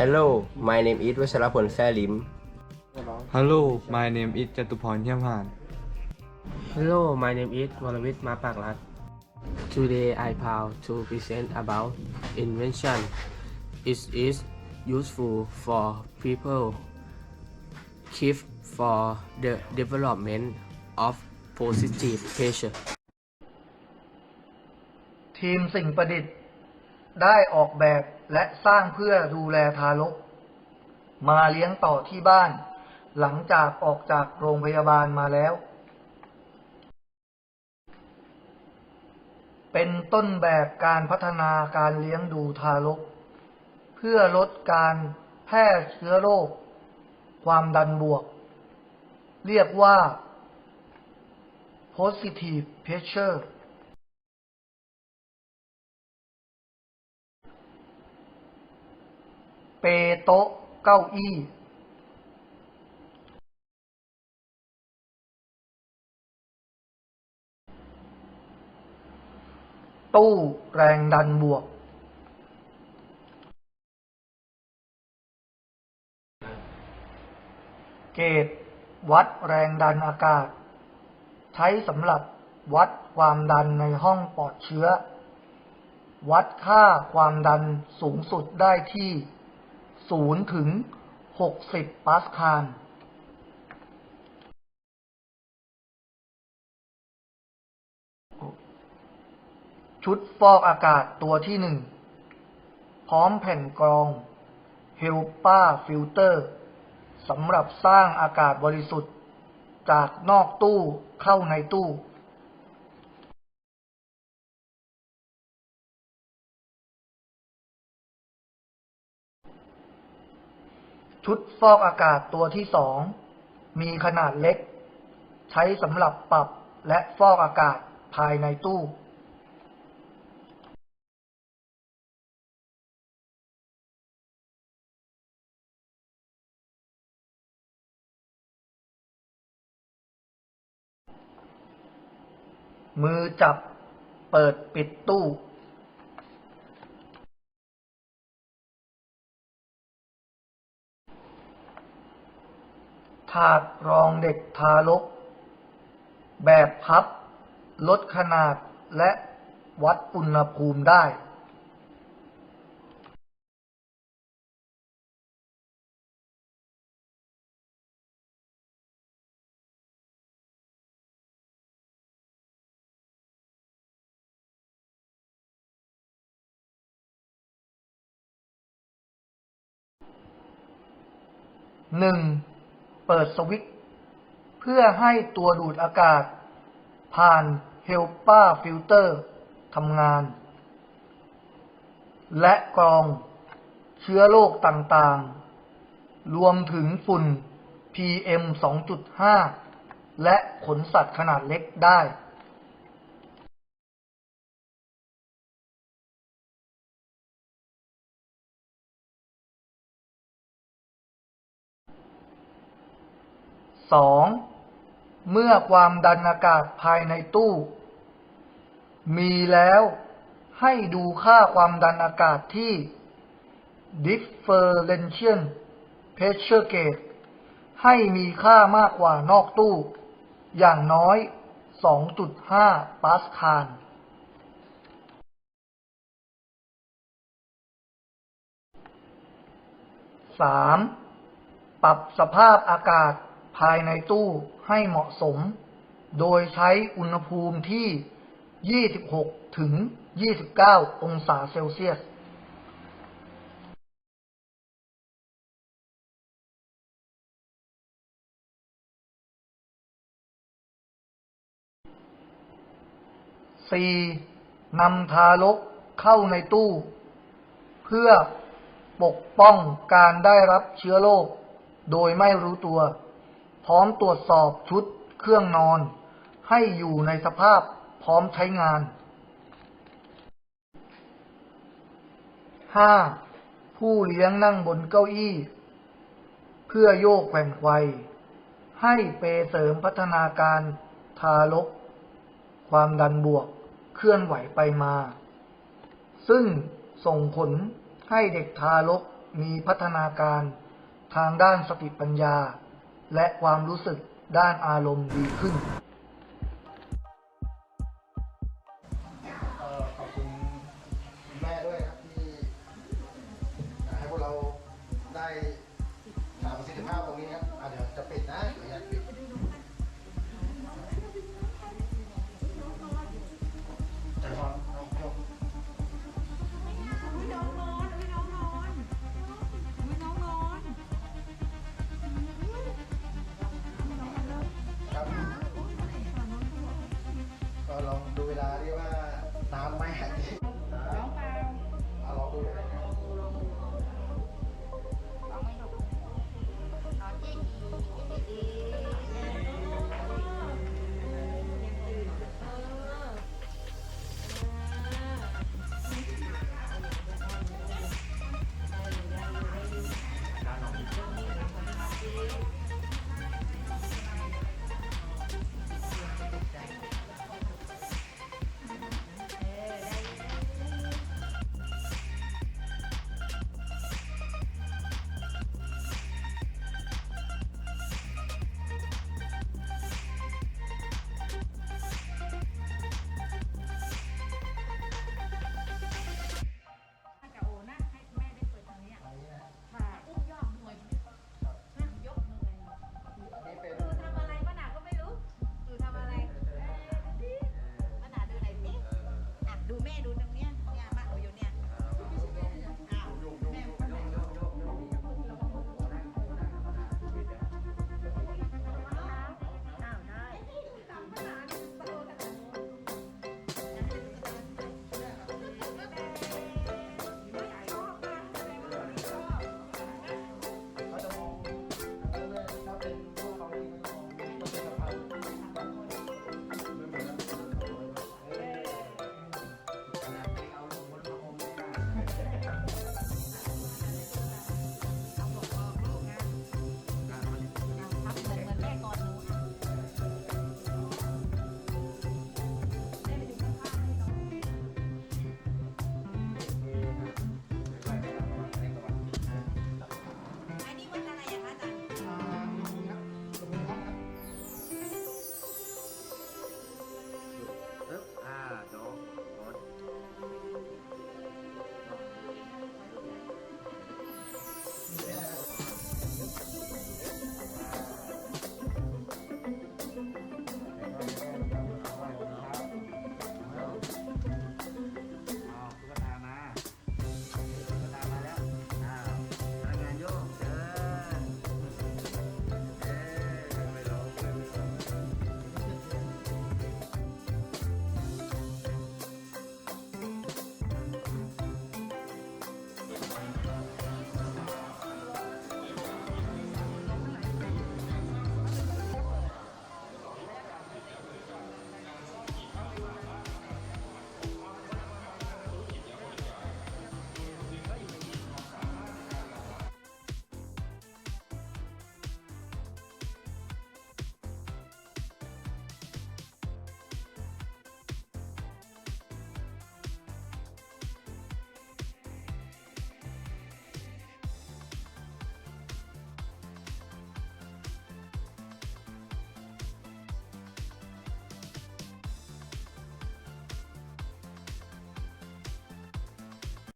Hello my name is วัชรพลแซ่ลิม Hello my name is จตุพรเทียมหาน Hello, my name is Warawit Mapakrat. Today I proud to present about invention. It is useful for people, keep for the development of positive pressure. ทีมสิ่งประดิษฐ์ได้ออกแบบ และสร้างเพื่อดูแลทารก มาเลี้ยงต่อที่บ้าน หลังจากออกจากโรงพยาบาลมาแล้ว เป็นต้นแบบการพัฒนาการเลี้ยงดูทารก เพื่อลดการแพร่เชื้อโรค ความดันบวก เรียกว่า positive pressure เปโต๊ะ เก้าอี้ตู้แรงดันบวก เกจวัดแรงดันอากาศ ใช้สำหรับวัดความดันในห้องปลอดเชื้อ วัดค่าความดันสูงสุดได้ที่ 0ถึง60ปาสคาลชุดฟอกอากาศตัวที่หนึ่งพร้อมแผ่นกรอง HEPA Filter สำหรับสร้างอากาศบริสุทธิ์ จากนอกตู้เข้าในตู้ ชุดฟอกอากาศตัวที่สองมีขนาดเล็ก ใช้สำหรับปรับและฟอกอากาศภายในตู้ มือจับเปิดปิดตู้ ถาดรองเด็กทารก แบบพับ ลดขนาดและวัดอุณหภูมิได้ หนึ่ง เปิดสวิตช์เพื่อให้ตัวดูดอากาศ ผ่าน HEPA Filter ทำงาน และกรองเชื้อโรคต่างๆ รวมถึงฝุ่น PM 2.5 และขนสัตว์ขนาดเล็กได้ สองเมื่อความดันอากาศภายในตู้ มีแล้วให้ดูค่าความดันอากาศที่ differential pressure gauge ให้มีค่ามากกว่านอกตู้ อย่างน้อย 2.5 ปาสคาลสามปรับสภาพอากาศ ภายในตู้ให้เหมาะสม โดยใช้อุณหภูมิที่ 26 ถึง 29 องศาเซลเซียส 4. นำทารกเข้าในตู้ เพื่อปกป้องการได้รับเชื้อโรคโดยไม่รู้ตัว พร้อมตรวจสอบชุดเครื่องนอน ให้อยู่ในสภาพพร้อมใช้งาน 5. ผู้เลี้ยงนั่งบนเก้าอี้ เพื่อโยกแขวนไขวให้เปเสริมพัฒนาการทารก ความดันบวก เคลื่อนไหวไปมา ซึ่งส่งผลให้เด็กทารกมีพัฒนาการทางด้านสติปัญญา และความรู้สึกด้านอารมณ์ดีขึ้น ลองดูเวลาดิว่าน้ำไหมอะร้องเปล่าลองดู